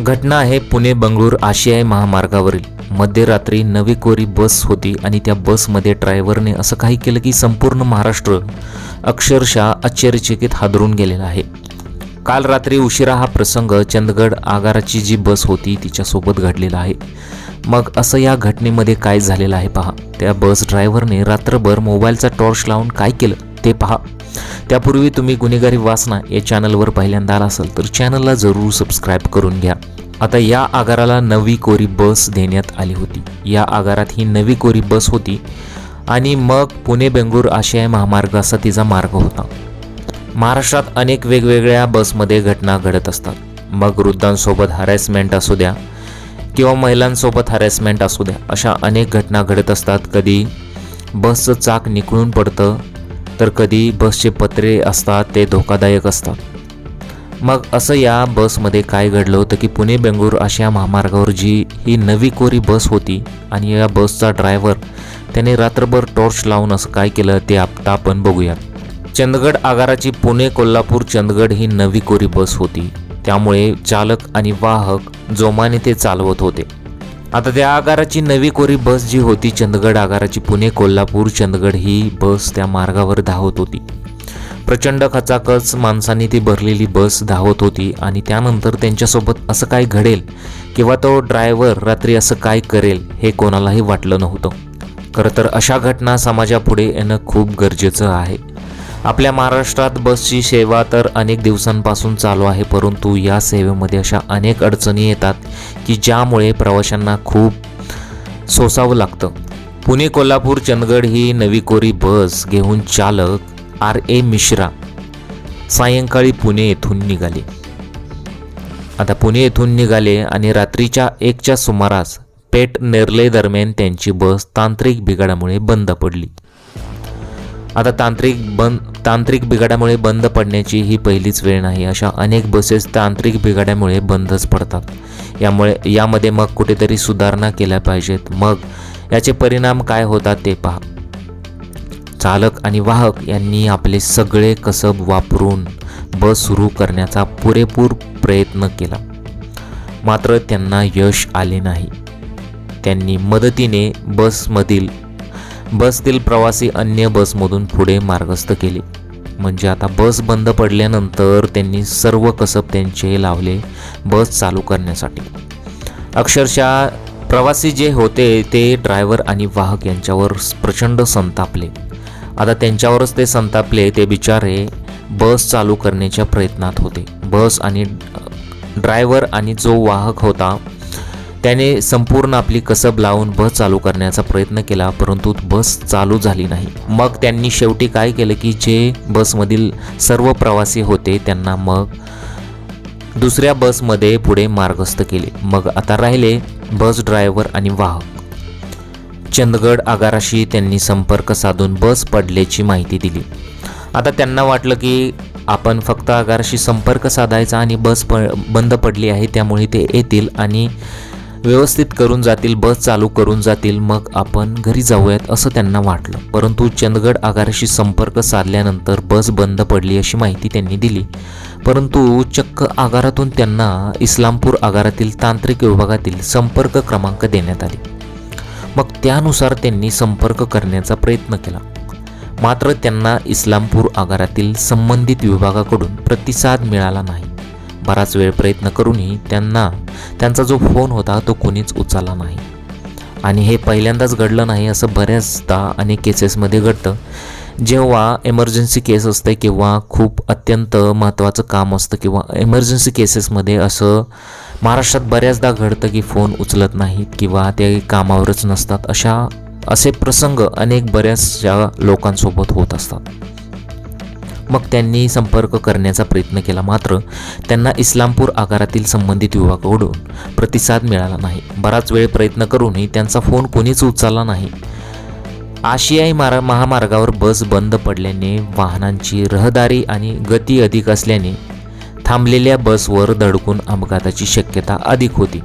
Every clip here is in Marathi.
घटना आहे पुणे बंगळूर आशियाई महामार्गावरील. मध्यरात्री नवी कोरी बस होती आणि त्या बसमध्ये ड्रायव्हरने असं काही केलं की संपूर्ण महाराष्ट्र अक्षरशः आश्चर्यचकित हादरून गेलेला आहे. काल रात्री उशिरा हा प्रसंग चंदगड आगाराची जी बस होती तिच्यासोबत घडलेला आहे. मग असं या घटनेमध्ये काय झालेलं आहे पहा. त्या बस ड्रायव्हरने रात्रभर मोबाईलचा टॉर्च लावून काय केलं ते पहा. त्यापूर्वी तुम्ही गुन्हेगारी वासना या चॅनलवर पहिल्यांदा आला असाल तर चॅनलला जरूर सबस्क्राईब करून घ्या. आता या आगाराला नवी कोरी बस देण्यात आली होती. या आगारात ही नवी कोरी बस होती आणि मग पुणे बेंगळूर आशियाई महामार्ग असा तिचा मार्ग होता. महाराष्ट्रात अनेक वेगवेगळ्या बसमध्ये घटना घडत असतात. मग वृद्धांसोबत हॅरेसमेंट असू द्या किंवा महिलांसोबत हॅरेसमेंट असू द्या अशा अनेक घटना घडत असतात. कधी बसचं चाक निकळून पडतं तर कधी बसचे पत्रे असतात ते धोकादायक असतात. मग असं या बसमध्ये काय घडलं होतं की पुणे बेंगळूर अशा महामार्गावर जी ही नवी कोरी बस होती आणि या बसचा ड्रायव्हर त्याने रात्रभर टॉर्च लावून असं काय केलं ते आता आपण बघूयात. चंदगड आगाराची पुणे कोल्हापूर चंदगड ही नवी कोरी बस होती. त्यामुळे चालक आणि वाहक जोमाने ते चालवत होते. आता त्या आगाराची नवी कोरी बस जी होती चंदगड आगाराची पुणे कोल्हापूर चंदगड ही बस त्या मार्गावर धावत होती. प्रचंड खचाखच माणसांनी ती भरलेली बस धावत होती आणि त्यानंतर त्यांच्यासोबत असं काय घडेल किंवा तो ड्रायव्हर रात्री असं काय करेल हे कोणालाही वाटलं नव्हतं. खरं तर अशा घटना समाजापुढे येणं खूप गरजेचं आहे. आपल्या महाराष्ट्रात बसची सेवा तर अनेक दिवसांपासून चालू आहे परंतु या सेवेमध्ये अशा अनेक अडचणी येतात की ज्यामुळे प्रवाशांना खूप सोसावं लागतं. पुणे कोल्हापूर चंदगड ही नवी कोरी बस घेऊन चालक आर ए मिश्रा सायंकाळी पुणे येथून निघाले. आता पुणे येथून निघाले आणि रात्रीच्या एकच्या सुमारास पेट नेरले दरम्यान त्यांची बस तांत्रिक बिघाडामुळे बंद पडली. आता तांत्रिक बंद तांत्रिक बिघाडामुळे बंद पडण्याची ही पहिलीच वेळ नाही. अशा अनेक बसेस तांत्रिक बिघाडामुळे बंदच पडतात. यामुळे यामध्ये मग कुठेतरी सुधारणा केल्या पाहिजेत. मग याचे परिणाम काय होतात ते पहा. चालक आणि वाहक यांनी आपले सगळे कसब वापरून बस सुरू करण्याचा पुरेपूर प्रयत्न केला. मात्र त्यांना यश आले नाही. त्यांनी मदतीने बसमधील बसतील प्रवासी अन्य बसमधून पुढे मार्गस्थ केले. म्हणजे आता बस बंद पडल्यानंतर त्यांनी सर्व कसब त्यांचे लावले बस चालू करण्यासाठी. अक्षरशः प्रवासी जे होते ते ड्रायव्हर आणि वाहक यांच्यावर प्रचंड संतापले. आता त्यांच्यावरच ते संतापले ते बिचारे बस चालू करण्याच्या प्रयत्नात होते. बस आणि ड्रायव्हर आणि जो वाहक होता त्याने संपूर्ण आपली कसब लावून बस चालू करण्याचा प्रयत्न केला परंतु बस चालू झाली नाही. मग त्यांनी शेवटी काय केलं की जे बसमधील सर्व प्रवासी होते त्यांना मग दुसऱ्या बसमध्ये पुढे मार्गस्थ केले. मग आता राहिले बस ड्रायव्हर आणि वाहक. चंदगड आगाराशी त्यांनी संपर्क साधून बस पडल्याची माहिती दिली. आता त्यांना वाटलं की आपण फक्त आगाराशी संपर्क साधायचा आणि बस प बंद पडली आहे त्यामुळे ते येतील आणि व्यवस्थित करून जातील बस चालू करून जातील मग आपण घरी जाऊयात असं त्यांना वाटलं. परंतु चंदगड आगाराशी संपर्क साधल्यानंतर बस बंद पडली अशी माहिती त्यांनी दिली. परंतु चक्क आगारातून त्यांना इस्लामपूर आगारातील तांत्रिक विभागातील संपर्क क्रमांक देण्यात आले. मग त्यानुसार त्यांनी संपर्क करण्याचा प्रयत्न केला. मात्र त्यांना इस्लामपूर आगारातील संबंधित विभागाकडून प्रतिसाद मिळाला नाही. बराच वेळ प्रयत्न करूनही त्यांना त्यांचा जो फोन होता तो कोणीच उचलला नाही. आणि हे पहिल्यांदाच घडलं नाही असं बऱ्याचदा अनेक केसेसमध्ये घडतं. जेव्हा एमर्जन्सी केस असते किंवा खूप अत्यंत महत्त्वाचं काम असतं किंवा एमर्जन्सी केसेसमध्ये असं महाराष्ट्रात बऱ्याचदा घडतं की फोन उचलत नाहीत किंवा ते कामावरच नसतात. अशा असे प्रसंग अनेक बऱ्याचशा लोकांसोबत होत असतात. मग त्यांनी संपर्क करण्याचा प्रयत्न केला. मात्र त्यांना इस्लामपूर आगारातील संबंधित विभागाकडून प्रतिसाद मिळाला नाही. बराच वेळ प्रयत्न करूनही त्यांचा फोन कोणीच उचलला नाही. आशियाई मारा महामार्गावर बस बंद पडल्याने वाहनांची रहदारी आणि गती अधिक असल्याने थांबलेल्या बसवर धडकून अपघाताची शक्यता अधिक होती.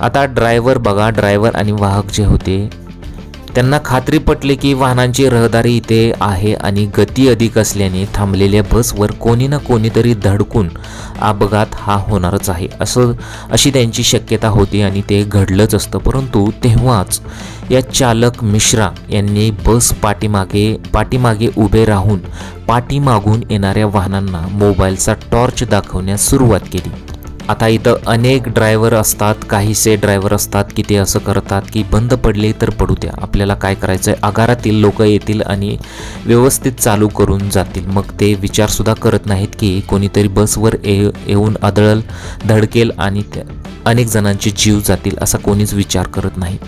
आता ड्रायव्हर बघा ड्रायव्हर आणि वाहक जे होते त्यांना खात्री पटली की वाहनांची रहदारी इथे आहे आणि गती अधिक असल्याने थांबलेल्या बसवर कोणी ना कोणीतरी धडकून अपघात हा होणारच आहे. असं अशी त्यांची शक्यता होती आणि ते घडलंच असतं. परंतु तेव्हाच या चालक मिश्रा यांनी बस पाठीमागे पाठीमागे उभे राहून पाठीमागून येणाऱ्या वाहनांना मोबाईलचा टॉर्च दाखवण्यास सुरुवात केली. आता इथं अनेक ड्रायव्हर असतात काहीसे ड्रायव्हर असतात की ते असं करतात की बंद पडले तर पडू द्या. आपल्याला काय करायचं आहे आगारातील लोक येतील आणि व्यवस्थित चालू करून जातील. मग ते विचारसुद्धा करत नाहीत की कोणीतरी बसवर ये येऊन आदळल धडकेल आणि त्या अनेक जणांचे जीव जातील असा कोणीच विचार करत नाही.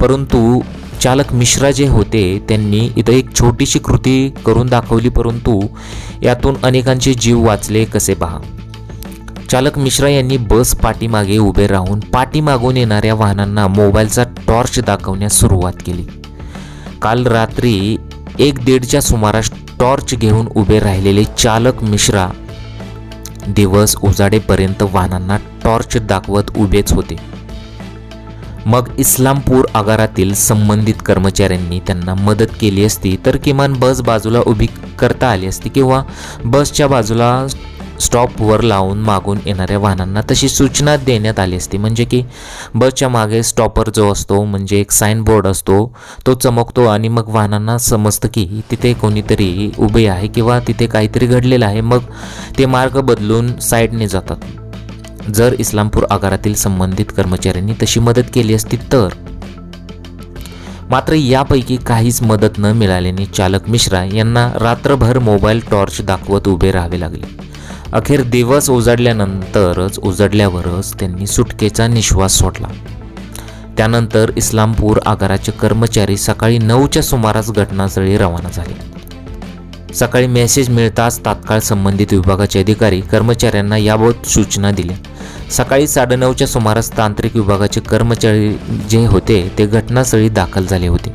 परंतु चालक मिश्रा जे होते त्यांनी इथं एक छोटीशी कृती करून दाखवली परंतु यातून अनेकांचे जीव वाचले कसे पहा? चालक मिश्रा यांनी बस पाठीमागे उभे राहून पाठीमागून येणाऱ्या वाहनांना मोबाईलचा टॉर्च दाखवण्यास सुरुवात केली. काल रात्री एक दीडच्या सुमारास टॉर्च घेऊन उभे राहिलेले चालक मिश्रा दिवस उजाडेपर्यंत वाहनांना टॉर्च दाखवत उभेच होते. मग इस्लामपूर आगारातील संबंधित कर्मचाऱ्यांनी त्यांना मदत केली असती तर किमान बस बाजूला उभी करता आली असती किंवा बसच्या बाजूला स्टॉपवर लावून मागून येणाऱ्या वाहनांना तशी सूचना देण्यात आली असती. म्हणजे की बसच्या मागे स्टॉपर जो असतो म्हणजे एक साईनबोर्ड असतो तो चमकतो आणि मग वाहनांना समजतं की तिथे कोणीतरी उभे आहे किंवा तिथे काहीतरी घडलेलं आहे. मग ते मार्ग बदलून साईडने जातात. जर इस्लामपूर आगारातील संबंधित कर्मचाऱ्यांनी तशी मदत केली असती तर. मात्र यापैकी काहीच मदत न मिळाल्याने चालक मिश्रा यांना रात्रभर मोबाईल टॉर्च दाखवत उभे राहावे लागले. अखेर दिवस उजाडल्यानंतरच उजडल्यावरच त्यांनी सुटकेचा निश्वास सोडला. त्यानंतर इस्लामपूर आगाराचे कर्मचारी सकाळी नऊच्या सुमारास घटनास्थळी रवाना झाले. सकाळी मेसेज मिळताच तात्काळ संबंधित विभागाचे अधिकारी कर्मचाऱ्यांना याबाबत सूचना दिल्या. सकाळी साडेनऊच्या सुमारास तांत्रिक विभागाचे कर्मचारी जे होते ते घटनास्थळी दाखल झाले होते.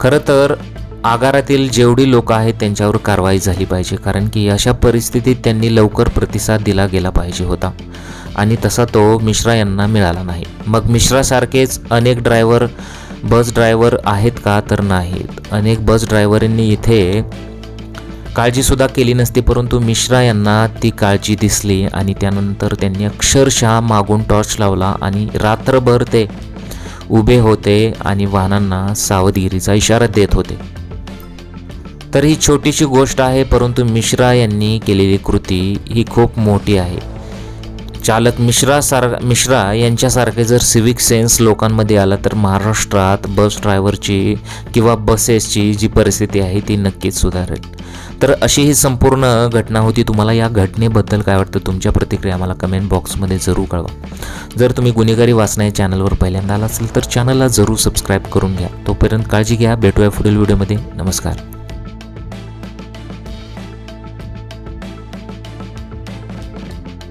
खरं तर आगारातील जेवढी लोक आहेत त्यांच्यावर कारवाई झाली पाहिजे कारण की अशा परिस्थितीत त्यांनी लवकर प्रतिसाद दिला गेला पाहिजे होता. आणि तसा तो मिश्रा यांना मिळाला नाही. मग मिश्रासारखेच अनेक ड्रायव्हर बस ड्रायव्हर आहेत का तर नाहीत. अनेक बस ड्रायव्हरांनी इथे काळजीसुद्धा केली नसती परंतु मिश्रा यांना ती काळजी दिसली आणि त्यानंतर त्यांनी अक्षरशः मागून टॉर्च लावला आणि रात्रभर ते उभे होते आणि वाहनांना सावधगिरीचा इशारा देत होते. तर ही छोटीशी गोष्ट आहे परंतु मिश्रा यांनी केलेली कृती ही खूप मोठी आहे. चालक मिश्रा सार मिश्रा यांच्यासारखे जर सिविक सेन्स लोकांमध्ये आला तर महाराष्ट्रात बस ड्रायव्हरची किंवा बसेसची जी परिस्थिती आहे ती नक्कीच सुधारेल. तर अशी ही संपूर्ण घटना होती. तुम्हाला या घटनेबद्दल काय वाटतं? तुमच्या प्रतिक्रिया मला कमेंट बॉक्समध्ये जरूर कळवा. जर तुम्ही गुन्हेगारी वाचना या चॅनलवर पहिल्यांदा आला असेल तर चॅनलला जरूर सबस्क्राईब करून घ्या. तोपर्यंत काळजी घ्या. भेटूया पुढील व्हिडिओमध्ये नमस्कार.